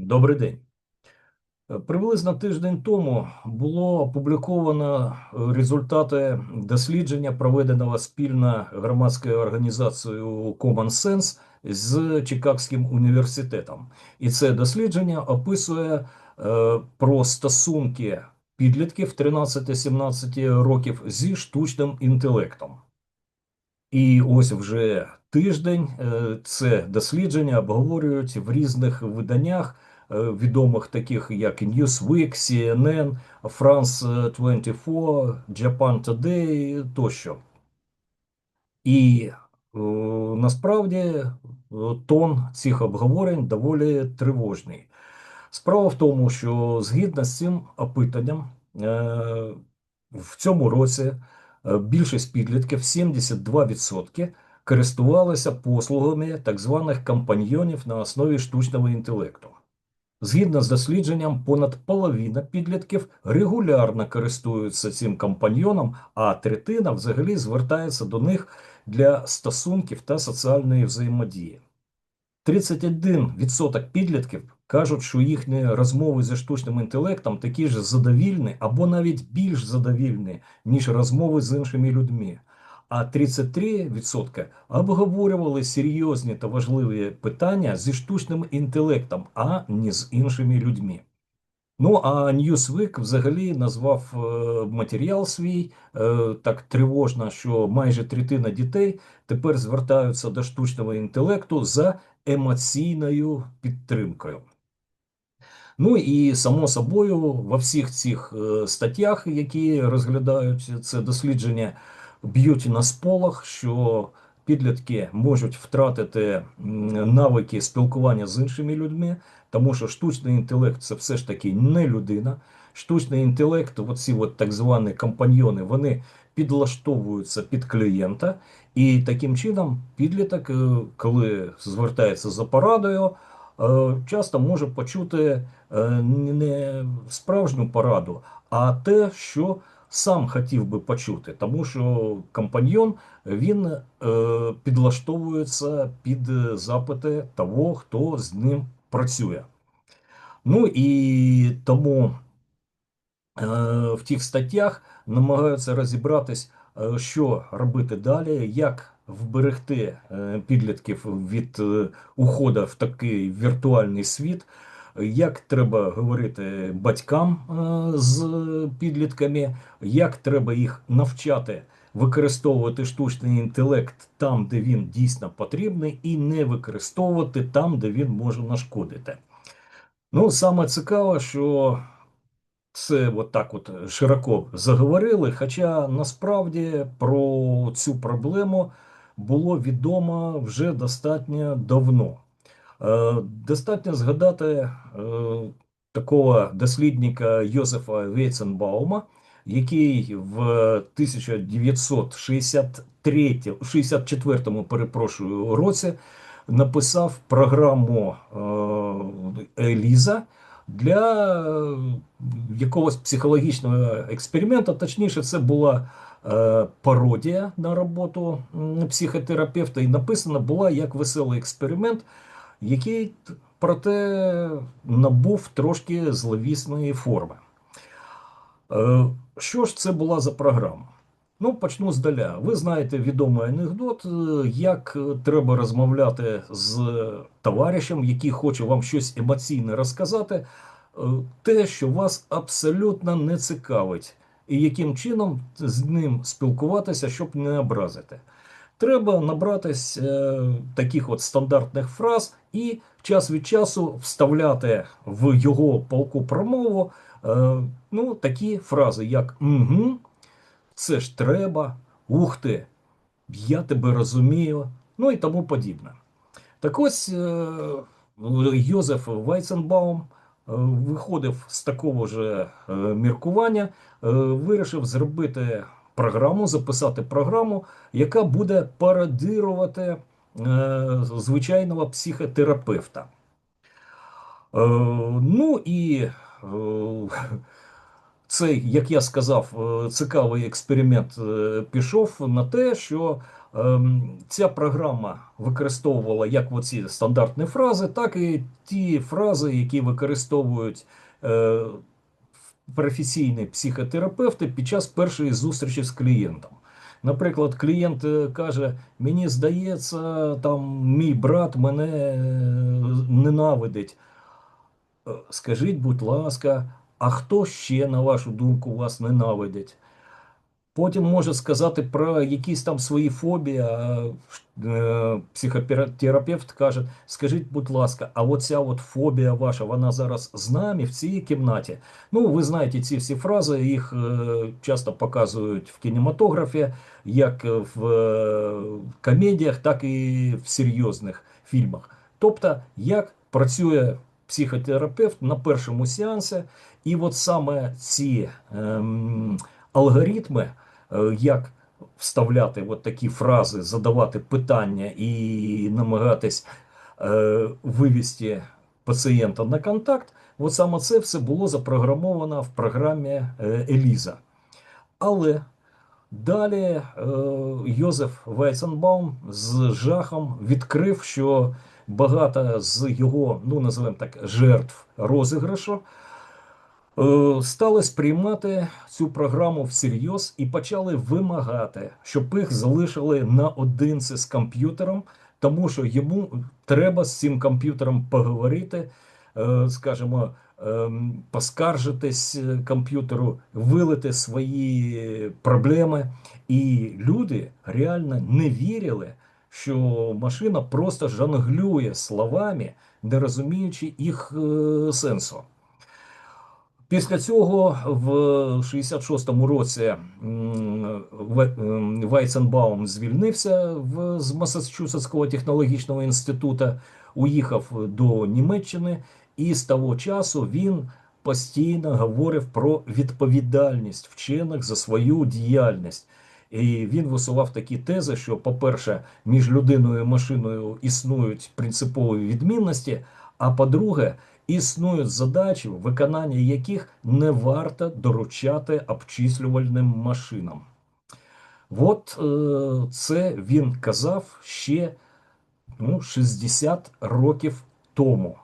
Добрий день. Е, Приблизно тиждень тому було опубліковано е, результати дослідження, проведеного спільно громадською організацією Common Sense з Чикагським університетом. І це дослідження описує е, про стосунки підлітків 13-17 років зі штучним інтелектом. І ось вже тиждень е, це дослідження обговорюють в різних виданнях, відомих таких як Newsweek, CNN, France 24, Japan Today тощо. І е, насправді е, тон цих обговорень доволі тривожний. Справа в тому, що згідно з цим опитанням, е, в цьому році е, більшість підлітків, 72%, користувалися послугами так званих компаньйонів на основі штучного інтелекту. Згідно з дослідженням, понад половина підлітків регулярно користуються цим компаньйоном, а третина взагалі звертається до них для стосунків та соціальної взаємодії. 31% підлітків кажуть, що їхні розмови зі штучним інтелектом такі ж задовільні або навіть більш задовільні, ніж розмови з іншими людьми. А 33% обговорювали серйозні та важливі питання зі штучним інтелектом, а не з іншими людьми. Ну, а Newsweek взагалі назвав е, матеріал свій е, так тривожно, що майже третина дітей тепер звертаються до штучного інтелекту за емоційною підтримкою. Ну і само собою, во всіх цих е, статтях, які розглядають це дослідження, б'ють на сполох, що підлітки можуть втратити навики спілкування з іншими людьми, тому що штучний інтелект це все ж таки не людина. Штучний інтелект, оці от так звані компаньйони, вони підлаштовуються під клієнта, і таким чином підліток, е, коли звертається за порадою, е, часто може почути е, не справжню пораду, а те, що сам хотів би почути, тому що компаньйон він е, підлаштовується під запити того, хто з ним працює. Ну і тому е, в тих статтях намагаються розібратись, е, що робити далі, як вберегти е, підлітків від е, уходу в такий віртуальний світ, як треба говорити батькам е, з підлітками, як треба їх навчати використовувати штучний інтелект там, де він дійсно потрібний, і не використовувати там, де він може нашкодити. Ну, саме цікаве, що це от так от широко заговорили, хоча насправді про цю проблему було відомо вже достатньо давно. Е, Достатньо згадати е, такого дослідника Йозефа Вейценбаума, який в 1963 64 перепрошую, році написав програму е, Еліза для якогось психологічного експерименту. Точніше, це була пародія на роботу психотерапевта, і написана була як веселий експеримент, який проте набув трошки зловісної форми. Е, Що ж це була за програма? Ну, почну здаля. Ви знаєте відомий анекдот, е, як треба розмовляти з товаришем, який хоче вам щось емоційне розказати, е, те, що вас абсолютно не цікавить, і яким чином з ним спілкуватися, щоб не образити. Треба набратись е, таких от стандартних фраз і час від часу вставляти в його полку промову е, ну, такі фрази, як угу, це ж треба, ух ти, я тебе розумію, ну і тому подібне. Так ось е, Йозеф Вайценбаум е, виходив з такого ж е, міркування, е, вирішив зробити програму, записати програму, яка буде пародирувати е, звичайного психотерапевта. Е, ну і е, цей, як я сказав, е, цікавий експеримент пішов на те, що Ем, Ця програма використовувала як оці стандартні фрази, так і ті фрази, які використовують професійні психотерапевти під час першої зустрічі з клієнтом. Наприклад, клієнт е, каже: Мені здається, там мій брат мене е, ненавидить. Е, Скажіть, будь ласка, а хто ще, на вашу думку, вас ненавидить? Потім може сказати про якісь там свої фобії. е, Психотерапевт каже: скажіть, будь ласка, а оця от фобія ваша, вона зараз з нами в цій кімнаті. Ну, ви знаєте ці всі фрази, їх е, часто показують в кінематографі, як в е, комедіях, так і в серйозних фільмах. Тобто, як працює психотерапевт на першому сеансі, і от саме ці ем, алгоритми, як вставляти от такі фрази, задавати питання і намагатись е, вивести пацієнта на контакт, от саме це все було запрограмовано в програмі е, Еліза. Але далі е, Йозеф Вайценбаум з жахом відкрив, що багато з його, ну називаємо так, жертв розіграшу. Е, стали сприймати цю програму всерйоз і почали вимагати, щоб їх залишили наодинці з комп'ютером, тому що йому треба з цим комп'ютером поговорити, е, скажімо, ем, поскаржитись комп'ютеру, вилити свої проблеми. І люди реально не вірили, що машина просто жонглює словами, не розуміючи їх е, сенсу. Після цього в 66-му році Вайценбаум звільнився з Масачусетського технологічного інституту, уїхав до Німеччини, і з того часу він постійно говорив про відповідальність вчених за свою діяльність. І він висував такі тези, що, по-перше, між людиною і машиною існують принципові відмінності. А по-друге, існують задачі, виконання яких не варто доручати обчислювальним машинам. От е, це він казав ще ну, 60 років тому.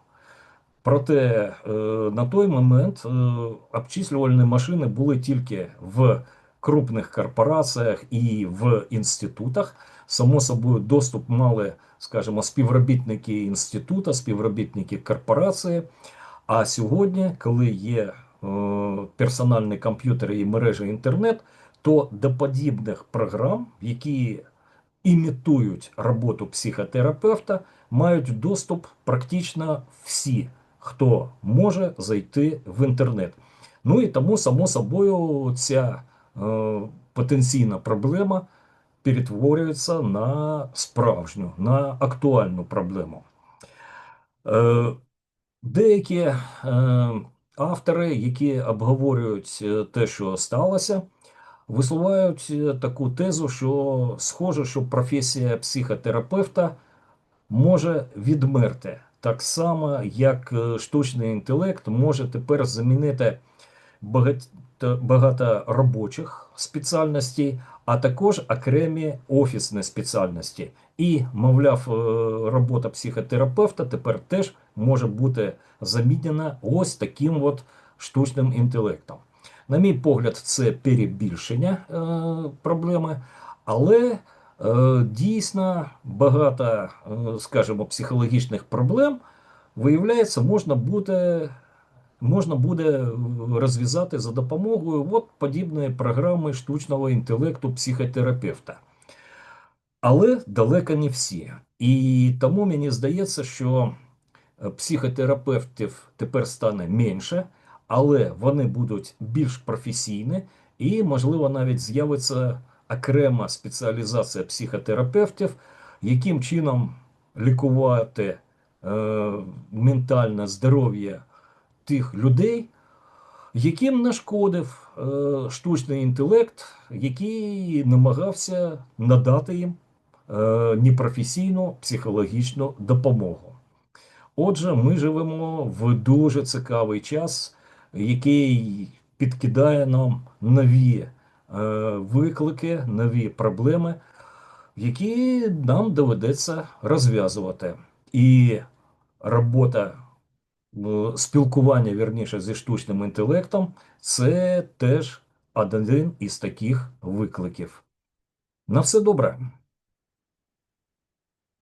Проте е, на той момент е, обчислювальні машини були тільки в крупних корпораціях і в інститутах. Само собою, доступ мали, скажімо, співробітники інституту, співробітники корпорації. А сьогодні, коли є е, персональні комп'ютери і мережі інтернет, то до подібних програм, які імітують роботу психотерапевта, мають доступ практично всі, хто може зайти в інтернет. Ну і тому, само собою, ця е, потенційна проблема перетворюється на справжню, на актуальну проблему. Е, деякі е, автори, які обговорюють е, те, що сталося, висувають таку тезу, що схоже, що професія психотерапевта може відмерти так само, як штучний інтелект може тепер замінити багато робочих спеціальностей, а також окремі офісні спеціальності. І, мовляв, е, робота психотерапевта тепер теж може бути замінена ось таким от штучним інтелектом. На мій погляд, це перебільшення е, проблеми, але е, дійсно багато, скажімо, психологічних проблем виявляється, можна буде можна буде розв'язати за допомогою от подібної програми штучного інтелекту психотерапевта. Але далеко не всі. І тому мені здається, що е, психотерапевтів тепер стане менше, але вони будуть більш професійні, і, можливо, навіть з'явиться окрема спеціалізація психотерапевтів, яким чином лікувати е, ментальне здоров'я тих людей, яким нашкодив е, штучний інтелект, який намагався надати їм е, непрофесійну психологічну допомогу. Отже, ми живемо в дуже цікавий час, який підкидає нам нові е, виклики, нові проблеми. які нам доведеться розв'язувати. І робота спілкування вірніше зі штучним інтелектом це теж один із таких викликів. На все добре.